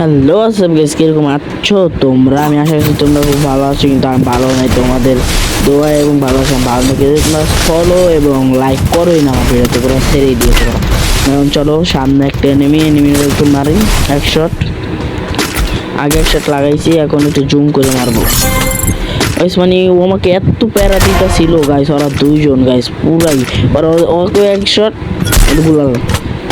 Hello আসসালাম guys কীরকম আছো তোমরা? আমি আশা করছি তোমরা খুব ভালো আছো, কিন্তু আমি ভালো নাই। তোমাদের দোয়া এবং ভালোবাসা ভালো থেকে তোমরা ফলো এবং লাইক করোই না আমার ভিডিওতে, পুরো ছেড়েই দিয়েছ এখন চলো, সামনে একটা এনিমি এনিমির একটু মারি। এক শট আগে এক শট লাগাইছি, এখন একটু জুম করে মারবো। গাইস মানে ও আমাকে এত প্যারা দিতে ছিল গাইস ওরা দুইজন গাইস পুরাই। ওরা, ওকে এক শট গুলাল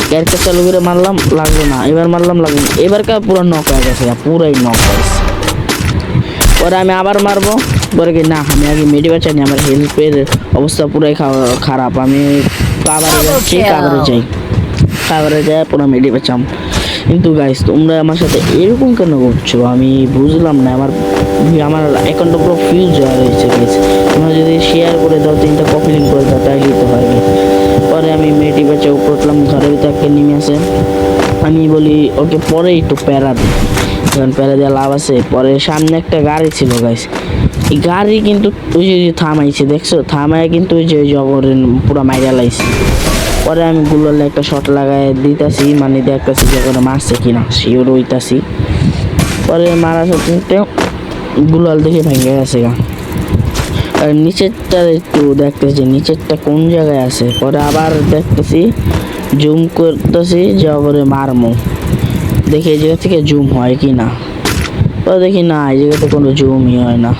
ক্যারেক্টার চালু করে মারলাম লাগল না। এবার মারলাম লাগল না। এবার কা পুরো নক হয়ে গেছে পুরাই নক গাইস পরে আমি আবার মারবো। পরে কি না আমি আগে মেডি বাঁচাইনি আমার হেল্পের অবস্থা পুরাই খারাপ। আমি কাবারে যাচ্ছি কাবারে যাই। কাবারে যাই পুরো মেডি বাঁচাম কিন্তু গাইস তোমরা আমার সাথে এরকম কেন করছ? আমি বুঝলাম না আমার আমার অ্যাকাউন্টটা পুরো ফিউজ হয়ে রয়েছে গাইস তোমরা যদি শেয়ার করে দাও তিনটা কপি লিঙ্ক করে দাও তাহলেই তো হয় পরে আমি মেডি বাঁচা উপর উঠলাম ঘরের বলি, ওকে পরে একটু প্যারা দিই। যখন প্যারা দেওয়া লাভ আছে, পরে সামনে একটা গাড়ি ছিল গাইস এই গাড়ি কিন্তু ওই যে থামাইছে, দেখছ? থামায় কিন্তু ওই যে জগরের পুরো মাইরা লাইছে। পরে আমি গুলোলে একটা শট লাগাই দিতাছি মানে দেখতেছি যে করে মারছে কিনা শিওর হইতাছি। পরে মারা সাথে গুলাল দেখে ভেঙে গেছে গা। আর নিচেরটা একটু দেখতেছি নিচেরটা কোন জায়গায় আছে? পরে আবার দেখতেছি জুম করতেছি যে করে মারমো। দেখি এই জায়গা থেকে জুম হয় কি না পরে দেখি না, এই জায়গাতে কোনো জুমই হয় না।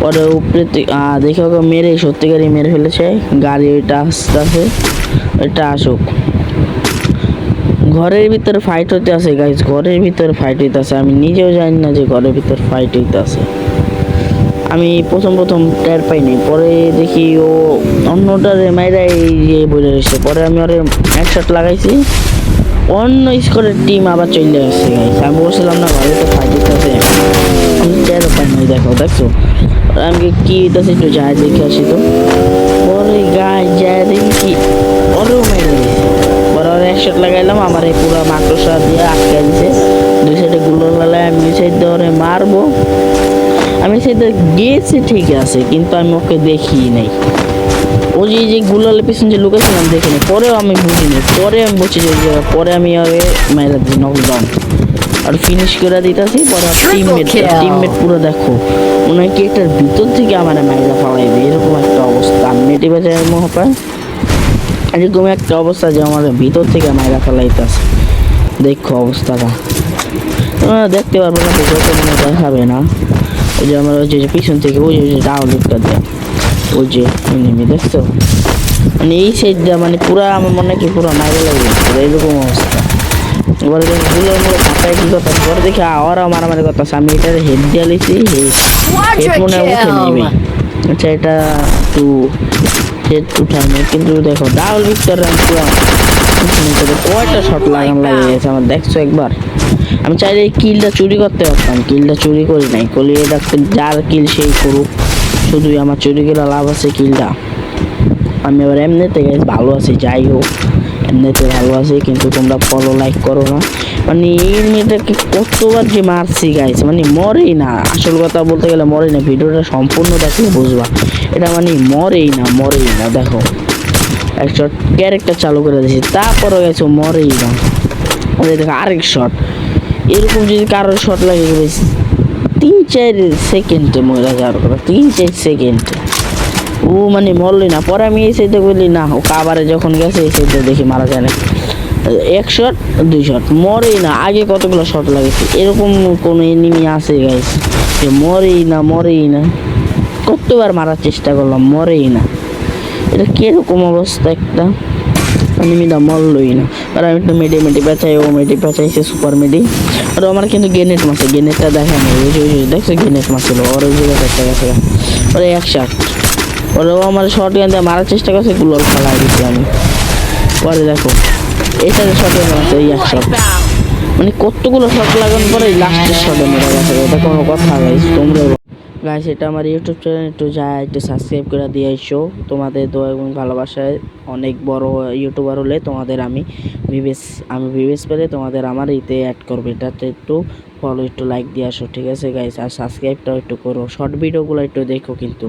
পরে উপরে দেখে ওকে মেরে, সত্যিকারই মেরে ফেলেছে। গাড়ি ওইটা আস্তে আস্তে এটা আসুক। ঘরের ভিতরে ফাইট হতে আছে গাইজ ঘরের ভিতরে ফাইট হইতে আছে আমি নিজেও জানি না যে ঘরের ভিতরে ফাইট হইতে আছে আমি প্রথম প্রথম টায়ার পাইনি পরে দেখি ও অন্যটার মাইরা এই যে বলে রয়েছে পরে আমি ওরে একশট লাগাইছি। অন্য স্কোরের টিম আবার চলে আসছে আমি বলছিলাম, না ঘরে তো ফাইট হইতেছে। আমি টের পাইনি দেখো, দেখছ? আমি কি হইতেছে একটু যায় দেখে আসি তো। পরে গায়ে যায় দেখি কি ওরেও দিয়েছে পরে ওর একশট লাগাইলাম, আমার এই পুরো মাকড়সা দিয়ে আটকে দিছে। দুই সাইডে গুলো লাগাই আমি দুই সাইড ওরে মারবো। গিয়েছি ঠিক আছে কিন্তু আমি ওকে দেখি নাই। ও যে যে গুলালের পিছন যে লুকেছিলাম দেখিনি পরেও আমি বুঝিনি পরে আমি বুঝছি যে পরে আমি আগে মাইরা দিই নকডাউন আর ফিনিশ করে দিতেছি পরে টিমমেট. টিমমেট পুরো দেখো। হয় কি একটার ভিতর থেকে আমার মাইরা ফালাইবে। এরকম একটা অবস্থা। আমি নেটে বেঁচে মনে পায় এরকম একটা অবস্থা যে আমার ভিতর থেকে মাইরা ফেলাইতেছে। দেখো অবস্থাটা। দেখতে পারবে না দেখো মনে দেখাবে না। ওই যে আমার ওই যে পিছন থেকে ওই যে যে ডাউনলোডটা দেয় ওই যে এনিমি দেখছ? মানে এই সাইড মানে পুরো আমার মনে হয় কি পুরো মাইরে লাগে এরকম অবস্থা। এবারগুলো মুলো কাটায় কি কথা পরে দেখি আওয়ারও মারামারি কথা আমি এটার হেড দিয়ে লিছি হেড মনে উঠে নিবে। আচ্ছা এটা একটু হেড উঠানো কিন্তু দেখো ডাউল ভিক্টর আমি পুরো কয়টা শট লাগান লাগে গেছে আমার দেখছ একবার? আমি চাইলে এই কিলটা চুরি করতে পারতাম। কিলটা চুরি করি নাই। কলি এটা যার কিল সেই করুক। শুধুই আমার চুরি করে লাভ আছে কিলটা। আমি এবার এমনিতে গাইজ ভালো আছি, যাই হোক। এমনিতে ভালো আছি, কিন্তু তোমরা ফলো লাইক করো না। মানে এই মেয়েটাকে কতবার যে মারছি গাইছে মানে মরেই না। আসল কথা বলতে গেলে মরে না। ভিডিওটা সম্পূর্ণ দেখলে বুঝবা। এটা মানে মরেই না মরেই না। দেখো এক শট ক্যারেক্টার চালু করে দিয়েছি। তারপরে গেছে মরেই না। দেখো আরেক শট এরকম যদি কারোর শট লাগে গেছে তিন, চার সেকেন্ডে মরে যাওয়ার কথা, তিন, চার সেকেন্ডে। ও মানে মরলি না, পরে আমি এই সাইডে বললি না, ও কাবারে যখন গেছে, এই সাইডে দেখি মারা যায় না। এক শট দুই শট মরেই না, আগে কতগুলো শট লাগেছে? এরকম কোনো এনিমি আছে গাইস যে মরেই না মরেই না। কতবার মারার চেষ্টা করলাম, মরেই না। এটা কীরকম অবস্থা একটা? এনিমিটা মরলই না। আর আমি একটু বেচাই, ও মেডি বেচাইছে, সুপার মেডি। আর আমার কিন্তু গেনেট মাসে গেনেটটা দেখা নেই ওই যে দেখছ মাছ ওর ওই একটা গেছে ওরে এক শট ওরাও আমার শর্ট গান দিয়ে মারার চেষ্টা করছে, গুলোর খেলা দিচ্ছি আমি। পরে দেখো এটাতে শর্টে মারছে এই এক শট মানে কতগুলো শট লাগানোর পরে লাস্টের শটে মেরে গেছে। এটা কোনো কথা গাইস তোমরা গাইস এটা আমার ইউটিউব চ্যানেল একটু যা একটু সাবস্ক্রাইব করে দিয়ে এসো তোমাদের দোয়া এবং ভালোবাসায় অনেক বড় ইউটিউবার হলে তোমাদের আমি বিবেস আমি বিবেস পেলে তোমাদের আমার ইতে অ্যাড করবে। এটাতে একটু ফলো একটু লাইক দিয়ে আসো, ঠিক আছে গাইস আর সাবস্ক্রাইবটাও একটু করো। শর্ট ভিডিওগুলো একটু দেখো কিন্তু।